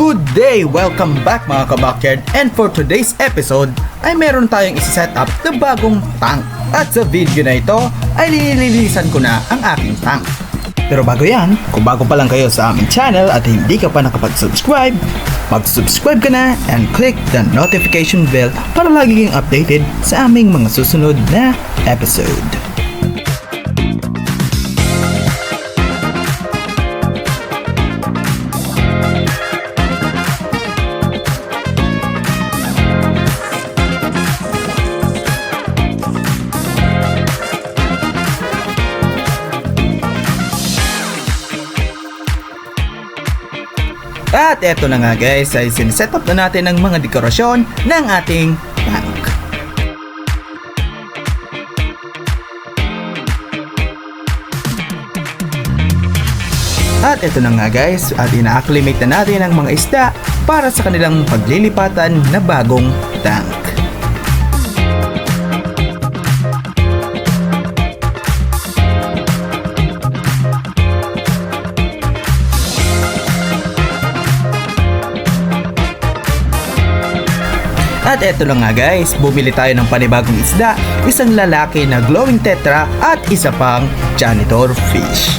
good day! Welcome back mga kabakyard And for today's episode ay meron tayong isi-set up na bagong tank. At sa video na ito ay linilinisan ko na ang aking tank. Pero bago yan, kung bago pa lang kayo sa aming channel at hindi ka pa nakapag-subscribe Mag-subscribe ka na and click the notification bell para lagi kang updated sa aming mga susunod na episode At eto na nga guys, ay siniset up na natin ang mga dekorasyon ng ating tank. At eto na nga guys, at ina-acclimate na natin ang mga isda para sa kanilang paglilipatan na bagong tank. At eto na nga guys, bumili tayo ng panibagong isda, isang lalaki na glowing tetra at isa pang janitor fish.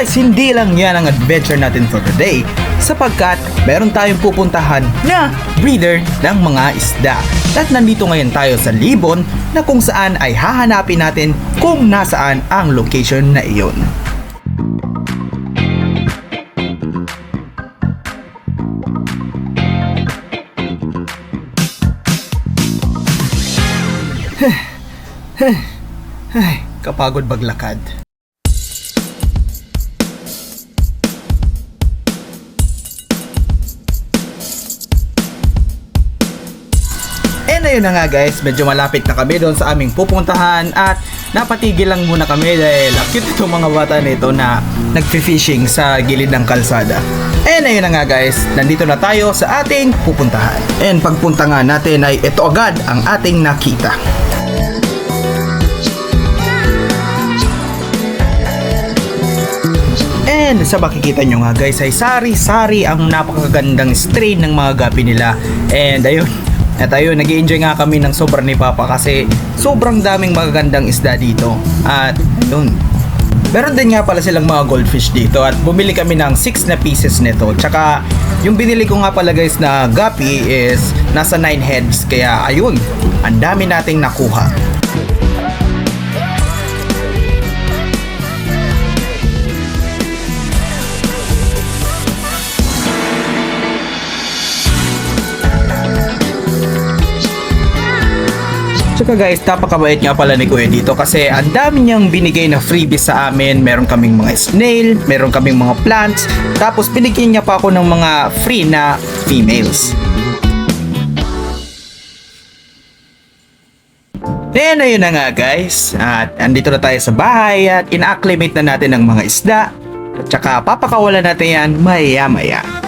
Guys, hindi lang yan ang adventure natin for today sapagkat meron tayong pupuntahan na breeder ng mga isda. At nandito ngayon tayo sa Libon na kung saan ay hahanapin natin kung nasaan ang location na iyon. Kapagod maglakad. Ayun na nga guys, medyo malapit na kami doon sa aming pupuntahan at napatigil lang muna kami dahil cute itong mga bata nito na nagfi-fishing sa gilid ng kalsada. And ayun na nga guys, nandito na tayo sa ating pupuntahan. And pagpunta nga natin ay ito agad ang ating nakita. And sa makikita nyo nga guys ay sari-sari ang napakagandang strain ng mga gapi nila. And ayun, at ayun, nag enjoy nga kami ng sobra ni Papa kasi sobrang daming magagandang isda dito. At ayun, Meron din nga pala silang mga goldfish dito at bumili kami ng 6 na pieces nito. Tsaka yung binili ko nga pala guys na gapi is nasa 9 heads kaya ayun, ang dami nating nakuha. Tsaka guys, napakabait nga pala ni Kuya dito kasi ang dami niyang binigay na freebies sa amin. Meron kaming mga snail, meron kaming mga plants, tapos binigyan niya pa ako ng mga free na females. Then ayun na nga guys, at andito na tayo sa bahay at ina-acclimate na natin ang mga isda. At saka papakawalan natin yan maya maya.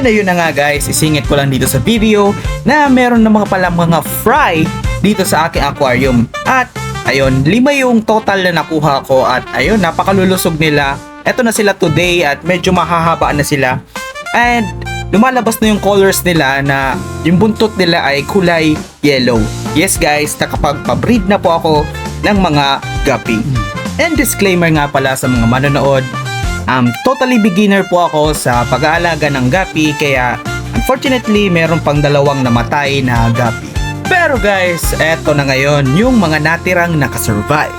And ayun na nga guys, isingit ko lang dito sa video na meron na mga pala mga fry dito sa aking aquarium. At ayun, lima yung total na nakuha ko at ayun, napakalulusog nila. Eto na sila today at medyo mahahaba na sila. And lumalabas na yung colors nila na yung buntot nila ay kulay yellow. Yes guys, nakapagpabreed na po ako ng mga guppy. And disclaimer nga pala sa mga manonood, um, totally beginner po ako sa pag-aalaga ng guppy kaya unfortunately meron pang dalawang namatay na guppy. Pero guys, eto na ngayon yung mga natirang nakasurvive.